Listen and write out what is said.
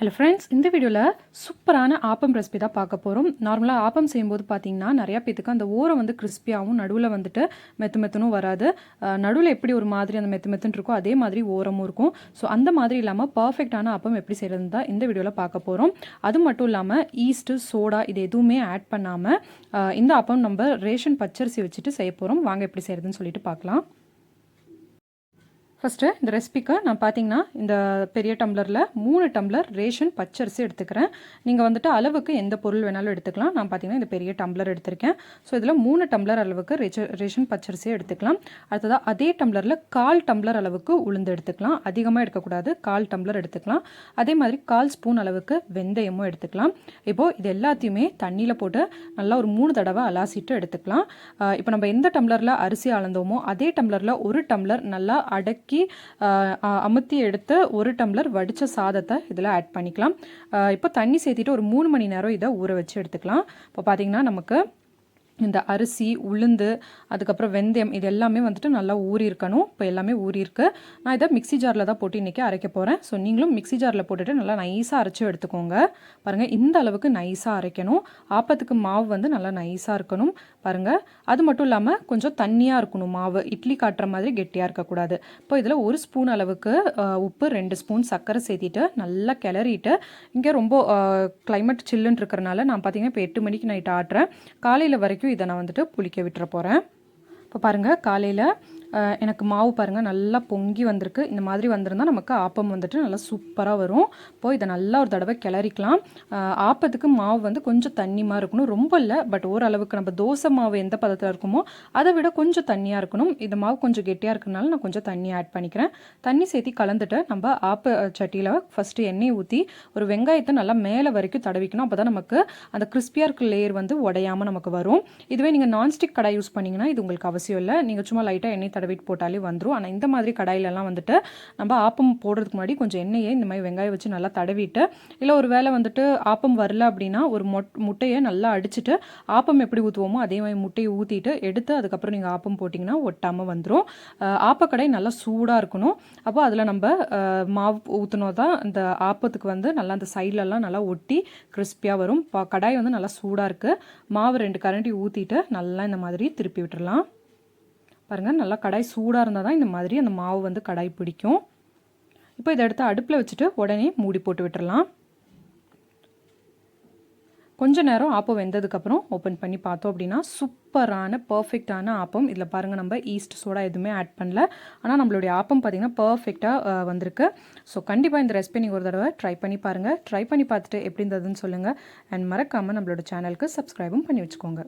Hello friends இந்த வீடியோவில் சூப்பரான ஆப்பம் ரெசிபி தான் பார்க்க போகிறோம் நார்மலாக ஆப்பம் செய்யும்போது பார்த்தீங்கன்னா நிறையா பேத்துக்கு அந்த ஓரம் வந்து கிறிஸ்பியாகவும் நடுவில் வந்துட்டு மெத்து மெத்துனும் வராது. நடுவில் எப்படி ஒரு மாதிரி அந்த மெத்து மெத்துன்னு இருக்கோ அதே மாதிரி ஓரமும் இருக்கும். ஸோ அந்த மாதிரி இல்லாமல் பர்ஃபெக்டான ஆப்பம் எப்படி செய்கிறது தான் இந்த வீடியோவில் பார்க்க போகிறோம் அது மட்டும் இல்லாமல் ஈஸ்ட்டு சோடா இது எதுவுமே ஆட் பண்ணாமல் இந்த ஆப்பம் நம்ம ரேஷன் பச்சரிசி வச்சுட்டு செய்ய போகிறோம் வாங்க எப்படி செய்கிறதுன்னு சொல்லிட்டு பார்க்கலாம். ஃபஸ்ட்டு இந்த ரெசிபிக்கு நான் பார்த்தீங்கன்னா இந்த பெரிய டம்ளரில் மூணு டம்ளர் ரேஷன் பச்சரிசி எடுத்துக்கிறேன். நீங்கள் வந்துட்டு அளவுக்கு எந்த பொருள் வேணாலும் எடுத்துக்கலாம். நான் பார்த்தீங்கன்னா இந்த பெரிய டம்ளர் எடுத்திருக்கேன். ஸோ இதில் மூணு டம்ளர் அளவுக்கு ரேஷன் பச்சரிசியை எடுத்துக்கலாம். அடுத்ததாக அதே டம்ளரில் கால் டம்ளர் அளவுக்கு உளுந்து எடுத்துக்கலாம். அதிகமாக எடுக்கக்கூடாது கால் டம்ளர் எடுத்துக்கலாம். அதே மாதிரி கால் ஸ்பூன் அளவுக்கு வெந்தயமும் எடுத்துக்கலாம். இப்போது இது எல்லாத்தையுமே தண்ணியில் போட்டு நல்லா ஒரு மூணு தடவை அலாசிட்டு எடுத்துக்கலாம். இப்போ நம்ம எந்த டம்ளரில் அரிசி அளந்தோமோ அதே டம்ளரில் ஒரு டம்ளர் நல்லா அடக்கி வதக்கி அமுத்தி எடுத்து ஒரு டம்ளர் வடித்த சாதத்தை இதில் ஆட் பண்ணிக்கலாம். இப்போ தண்ணி சேர்த்திட்டு ஒரு மூணு மணி நேரம் இதை ஊற வச்சு எடுத்துக்கலாம். இப்போ பார்த்திங்கன்னா நமக்கு இந்த அரிசி உளுந்து அதுக்கப்புறம் வெந்தயம் இது எல்லாமே வந்துட்டு நல்லா ஊறி இருக்கணும் இப்போ எல்லாமே ஊறி இருக்கு நான் இதை மிக்சி ஜாரில் தான் போட்டு இன்றைக்கி அரைக்க போகிறேன் ஸோ நீங்களும் மிக்சி ஜாரில் போட்டுட்டு நல்லா நைஸாக அரைச்சி எடுத்துக்கோங்க. பாருங்கள் இந்த அளவுக்கு நைஸாக அரைக்கணும். ஆப்பத்துக்கு மாவு வந்து நல்லா நைஸாக இருக்கணும். பாருங்கள் அது மட்டும் இல்லாமல் கொஞ்சம் தண்ணியாக இருக்கணும் மாவு. இட்லி காட்டுற மாதிரி கெட்டியாக இருக்கக்கூடாது. இப்போ இதில் ஒரு ஸ்பூன் அளவுக்கு உப்பு ரெண்டு ஸ்பூன் சர்க்கரை சேர்த்திட்டு நல்லா கிளறிட்டு இங்கே ரொம்ப கிளைமேட் சில்லுன்னு இருக்கிறனால நான் பார்த்தீங்கன்னா இப்போ எட்டு மணிக்கு நைட் ஆட்டுறேன். காலையில் வரைக்கும் வரைக்கும் இதை நான் வந்துட்டு புளிக்க விட்டுற போகிறேன் இப்போ பாருங்கள் காலையில் எனக்கு மாவு பாருங்கள் நல்லா பொங்கி வந்திருக்கு. இந்த மாதிரி வந்திருந்தால் நமக்கு ஆப்பம் வந்துட்டு நல்லா சூப்பராக வரும். இப்போ இதை நல்லா ஒரு தடவை கிளறிக்கலாம். ஆப்பத்துக்கு மாவு வந்து கொஞ்சம் தண்ணிமாக இருக்கணும். ரொம்ப இல்லை பட் ஓரளவுக்கு நம்ம தோசை மாவு எந்த பதத்தில் இருக்குமோ அதை விட கொஞ்சம் தண்ணியாக இருக்கணும். இந்த மாவு கொஞ்சம் கெட்டியாக இருக்கிறதுனால நான் கொஞ்சம் தண்ணி ஆட் பண்ணிக்கிறேன். தண்ணி சேர்த்தி கலந்துட்டு நம்ம ஆப்ப சட்டியில் ஃபஸ்ட்டு எண்ணெய் ஊற்றி ஒரு வெங்காயத்தை நல்லா மேலே வரைக்கும் தடவிக்கணும். அப்போ தான் நமக்கு அந்த கிறிஸ்பியாக இருக்க லேயர் வந்து உடையாமல் நமக்கு வரும். இதுவே நீங்கள் நான்ஸ்டிக் கடை யூஸ் பண்ணிங்கன்னா இது உங்களுக்கு அவசியம் இல்லை. நீங்கள் சும்மா லைட்டாக எண்ணெய் தடவிட்டு போட்டாலே வந்துடும் ஆனால் இந்த மாதிரி கடாயிலெல்லாம் வந்துட்டு நம்ம ஆப்பம் போடுறதுக்கு முன்னாடி கொஞ்சம் எண்ணெயை இந்த மாதிரி வெங்காயம் வச்சு நல்லா தடவிட்டு இல்லை ஒரு வேளை வந்துட்டு ஆப்பம் வரல அப்படின்னா ஒரு மொட் முட்டையை நல்லா அடிச்சுட்டு ஆப்பம் எப்படி ஊற்றுவோமோ அதே மாதிரி முட்டையை ஊற்றிட்டு எடுத்து அதுக்கப்புறம் நீங்கள் ஆப்பம் போட்டிங்கன்னா ஒட்டாமல் வந்துடும் ஆப்பக்கடை நல்லா சூடாக இருக்கணும். அப்போ அதில் நம்ம மாவு ஊற்றினோ தான் இந்த ஆப்பத்துக்கு வந்து நல்லா அந்த சைட்லலாம் நல்லா ஒட்டி கிறிஸ்பியாக வரும். கடாய் வந்து நல்லா சூடாக இருக்குது மாவு ரெண்டு கரண்டி ஊற்றிட்டு நல்லா இந்த மாதிரி திருப்பி விட்டுடலாம் பாருங்கள் நல்லா கடாய் சூடாக இருந்தால் தான் இந்த மாதிரி அந்த மாவு வந்து கடாய் பிடிக்கும். இப்போ இதை எடுத்து அடுப்பில் வச்சுட்டு உடனே மூடி போட்டு விட்டுடலாம் கொஞ்ச நேரம் ஆப்பம் வெந்ததுக்கப்புறம் ஓப்பன் பண்ணி பார்த்தோம் அப்படின்னா சூப்பரான பர்ஃபெக்டான ஆப்பம். இதில் பாருங்கள் நம்ம ஈஸ்ட் சோடா எதுவுமே ஆட் பண்ணல. ஆனால் நம்மளுடைய ஆப்பம் பார்த்திங்கன்னா பர்ஃபெக்டாக வந்திருக்கு. ஸோ கண்டிப்பாக இந்த ரெசிபி நீங்கள் ஒரு தடவை ட்ரை பண்ணி பாருங்கள் ட்ரை பண்ணி பார்த்துட்டு எப்படி இருந்ததுன்னு சொல்லுங்கள் அண்ட் மறக்காமல் நம்மளோட சேனலுக்கு சப்ஸ்கிரைபும் பண்ணி வச்சுக்கோங்க.